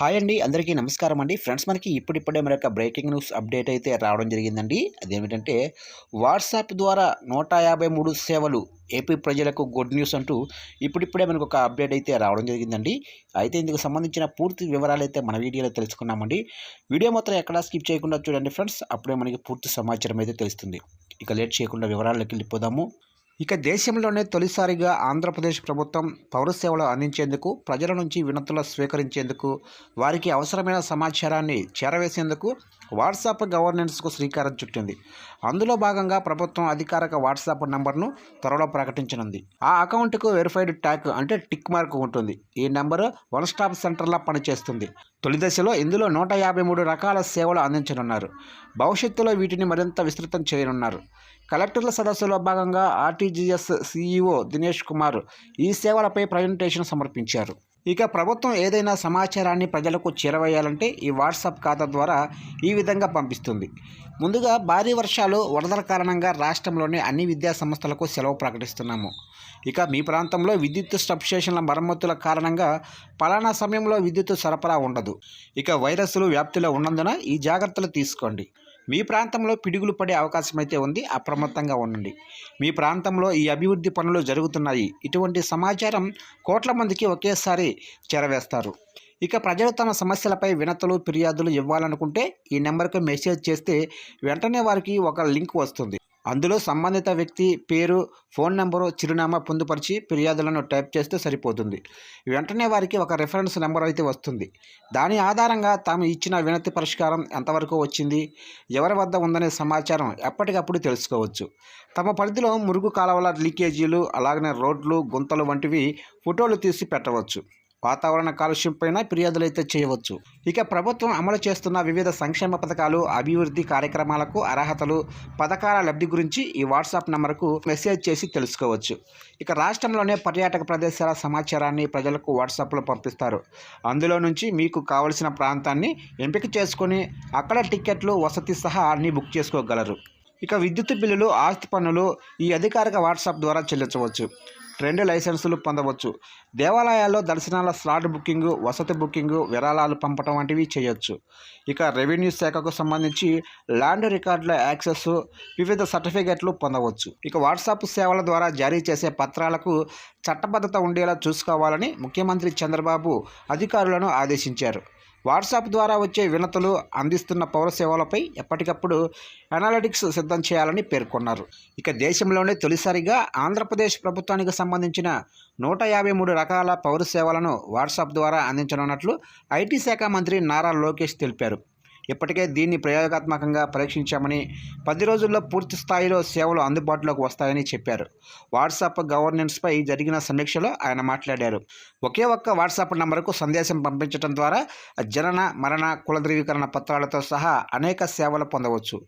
Hi అండి అందరికీ నమస్కారం అండి. ఫ్రెండ్స్ మనకి ఇప్పుడిప్పుడే మరొక బ్రేకింగ్ న్యూస్ అప్డేట్ అయితే రావడం జరిగిందండి. అదేమిటంటే వాట్సాప్ ద్వారా నూట యాభై మూడు సేవలు ఏపీ ప్రజలకు గుడ్ న్యూస్ అంటూ ఇప్పుడిప్పుడే మనకు ఒక అప్డేట్ అయితే రావడం జరిగిందండి. అయితే ఇందుకు సంబంధించిన పూర్తి వివరాలు అయితే మన వీడియోలో తెలుసుకున్నామండి. వీడియో మాత్రం ఎక్కడా స్కిప్ చేయకుండా చూడండి ఫ్రెండ్స్. అప్పుడే మనకి పూర్తి సమాచారం అయితే తెలుస్తుంది. ఇక లేట్ చేయకుండా వివరాల్లోకి వెళ్ళిపోదాము. ఇక దేశంలోనే తొలిసారిగా ఆంధ్రప్రదేశ్ ప్రభుత్వం పౌర సేవలు అందించేందుకు ప్రజల నుంచి వినతులు స్వీకరించేందుకు వారికి అవసరమైన సమాచారాన్ని చేరవేసేందుకు వాట్సాప్ గవర్నెన్స్కు శ్రీకారం చుట్టింది. అందులో భాగంగా ప్రభుత్వం అధికారిక వాట్సాప్ నంబర్ను త్వరలో ప్రకటించనుంది. ఆ అకౌంట్కు వెరిఫైడ్ ట్యాగ్ అంటే టిక్ మార్క్ ఉంటుంది. ఈ నెంబర్ వన్ స్టాప్ సెంటర్లా పనిచేస్తుంది. తొలి దశలో ఇందులో నూట యాభై మూడు రకాల సేవలు అందించనున్నారు. భవిష్యత్తులో వీటిని మరింత విస్తృతం చేయనున్నారు. కలెక్టర్ల సదస్సులో భాగంగా ఆర్టీజీఎస్ సీఈఓ దినేష్ కుమార్ ఈ సేవలపై ప్రజెంటేషన్ సమర్పించారు. ఇక ప్రభుత్వం ఏదైనా సమాచారాన్ని ప్రజలకు చేరవేయాలంటే ఈ వాట్సాప్ ఖాతా ద్వారా ఈ విధంగా పంపిస్తుంది. ముందుగా భారీ వర్షాలు వరదల కారణంగా రాష్ట్రంలోని అన్ని విద్యా సంస్థలకు సెలవు ప్రకటిస్తున్నాము. ఇక మీ ప్రాంతంలో విద్యుత్ స్టేషన్ల మరమ్మతుల కారణంగా పలానా సమయంలో విద్యుత్ సరఫరా ఉండదు. ఇక వైరస్లు వ్యాప్తిలో ఉన్నందున ఈ జాగ్రత్తలు తీసుకోండి. మీ ప్రాంతంలో పిడుగులు పడే అవకాశం అయితే ఉంది అప్రమత్తంగా ఉండండి. మీ ప్రాంతంలో ఈ అభివృద్ధి పనులు జరుగుతున్నాయి. ఇటువంటి సమాచారం కోట్ల మందికి ఒకేసారి చేరవేస్తారు. ఇక ప్రజలు తమ సమస్యలపై వినతులు ఫిర్యాదులు ఇవ్వాలనుకుంటే ఈ నెంబర్కు మెసేజ్ చేస్తే వెంటనే వారికి ఒక లింక్ వస్తుంది. అందులో సంబంధిత వ్యక్తి పేరు ఫోన్ నెంబరు చిరునామా పొందుపరిచి ఫిర్యాదులను టైప్ చేస్తే సరిపోతుంది. వెంటనే వారికి ఒక రెఫరెన్స్ నెంబర్ అయితే వస్తుంది. దాని ఆధారంగా తాము ఇచ్చిన వినతి పరిష్కారం ఎంతవరకు వచ్చింది ఎవరి వద్ద ఉందనే సమాచారం ఎప్పటికప్పుడు తెలుసుకోవచ్చు. తమ పరిధిలో మురుగు కాలువల లీకేజీలు అలాగనే రోడ్లు గుంతలు వంటివి ఫోటోలు తీసి పెట్టవచ్చు. వాతావరణ కాలుష్యంపైన ఫిర్యాదులు అయితే చేయవచ్చు. ఇక ప్రభుత్వం అమలు చేస్తున్న వివిధ సంక్షేమ పథకాలు అభివృద్ధి కార్యక్రమాలకు అర్హతలు పథకాల లబ్ధి గురించి ఈ వాట్సాప్ నంబర్కు మెసేజ్ చేసి తెలుసుకోవచ్చు. ఇక రాష్ట్రంలోనే పర్యాటక ప్రదేశాల సమాచారాన్ని ప్రజలకు వాట్సాప్లో పంపిస్తారు. అందులో నుంచి మీకు కావలసిన ప్రాంతాన్ని ఎంపిక చేసుకొని అక్కడ టికెట్లు వసతి సహా అన్నీ బుక్ చేసుకోగలరు. ఇక విద్యుత్ బిల్లులు ఆస్తి పన్నులు ఈ అధికారిక వాట్సాప్ ద్వారా చెల్లించవచ్చు. ట్రెండ్ లైసెన్సులు పొందవచ్చు. దేవాలయాల్లో దర్శనాల స్లాట్ బుకింగ్ వసతి బుకింగ్ విరాళాలు పంపటం వంటివి చేయొచ్చు. ఇక రెవెన్యూ శాఖకు సంబంధించి ల్యాండ్ రికార్డుల యాక్సెస్ వివిధ సర్టిఫికెట్లు పొందవచ్చు. ఇక వాట్సాప్ సేవల ద్వారా జారీ చేసే పత్రాలకు చట్టబద్ధత ఉండేలా చూసుకోవాలని ముఖ్యమంత్రి చంద్రబాబు అధికారులను ఆదేశించారు. వాట్సాప్ ద్వారా వచ్చే వినతులు అందిస్తున్న పౌర సేవలపై ఎప్పటికప్పుడు అనాలిటిక్స్ సిద్ధం చేయాలని పేర్కొన్నారు. ఇక దేశంలోనే తొలిసారిగా ఆంధ్రప్రదేశ్ ప్రభుత్వానికి సంబంధించిన నూట యాభై మూడు రకాల పౌర సేవలను వాట్సాప్ ద్వారా అందించనున్నట్లు ఐటీ శాఖ మంత్రి నారా లోకేష్ తెలిపారు. ఇప్పటికే దీన్ని ప్రయోగాత్మకంగా పరీక్షించామని పది రోజుల్లో పూర్తి స్థాయిలో సేవలు అందుబాటులోకి వస్తాయని చెప్పారు. వాట్సాప్ గవర్నెన్స్పై జరిగిన సమీక్షలో ఆయన మాట్లాడారు. ఒకే ఒక్క వాట్సాప్ నంబర్కు సందేశం పంపించడం ద్వారా జనన మరణ కుల ధృవీకరణ పత్రాలతో సహా అనేక సేవలు పొందవచ్చు.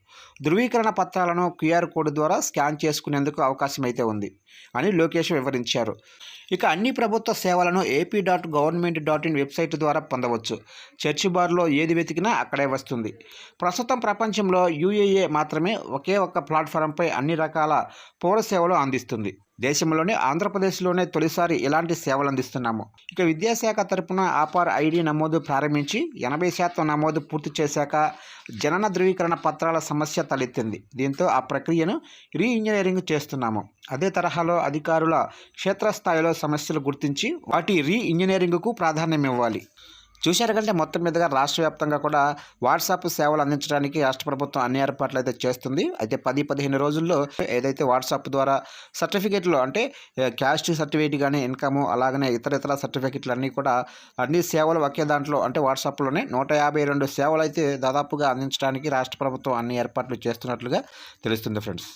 ధృవీకరణ పత్రాలను క్యూఆర్ కోడ్ ద్వారా స్కాన్ చేసుకునేందుకు అవకాశం అయితే ఉంది అని లోకేష్ వివరించారు. ఇక అన్ని ప్రభుత్వ సేవలను AP dot government dot in website ద్వారా పొందవచ్చు. చర్చి బార్లో ఏది వెతికినా అక్కడే వస్తుంది. ప్రస్తుతం ప్రపంచంలో యూఏఏ మాత్రమే ఒకే ఒక్క ప్లాట్ఫారంపై అన్ని రకాల పౌర సేవలు అందిస్తుంది. దేశంలోనే ఆంధ్రప్రదేశ్లోనే తొలిసారి ఇలాంటి సేవలు అందిస్తున్నాము. ఇక విద్యాశాఖ తరపున ఆపార్ ఐడి నమోదు ప్రారంభించి ఎనభై శాతం నమోదు పూర్తి చేశాక జనన ధృవీకరణ పత్రాల సమస్య తలెత్తింది. దీంతో ఆ ప్రక్రియను రీ ఇంజనీరింగ్ చేస్తున్నాము. అదే తరహాలో అధికారుల క్షేత్రస్థాయిలో సమస్యలు గుర్తించి వాటి రీ ఇంజనీరింగ్కు ప్రాధాన్యం ఇవ్వాలి చూశారు కంటే మొత్తం మీదుగా రాష్ట్ర వ్యాప్తంగా కూడా వాట్సాప్ సేవలు అందించడానికి రాష్ట్ర ప్రభుత్వం అన్ని ఏర్పాట్లు అయితే చేస్తుంది. అయితే పది పదిహేను రోజుల్లో ఏదైతే వాట్సాప్ ద్వారా సర్టిఫికేట్లు అంటే క్యాస్ట్ సర్టిఫికేట్ కానీ ఇన్కమ్ అలాగనే ఇతర ఇతర సర్టిఫికేట్లు అన్నీ కూడా అన్ని సేవలు ఒకే దాంట్లో అంటే వాట్సాప్లోనే నూట యాభై రెండు సేవలు అయితే దాదాపుగా అందించడానికి రాష్ట్ర ప్రభుత్వం అన్ని ఏర్పాట్లు చేస్తున్నట్లుగా తెలుస్తుంది ఫ్రెండ్స్.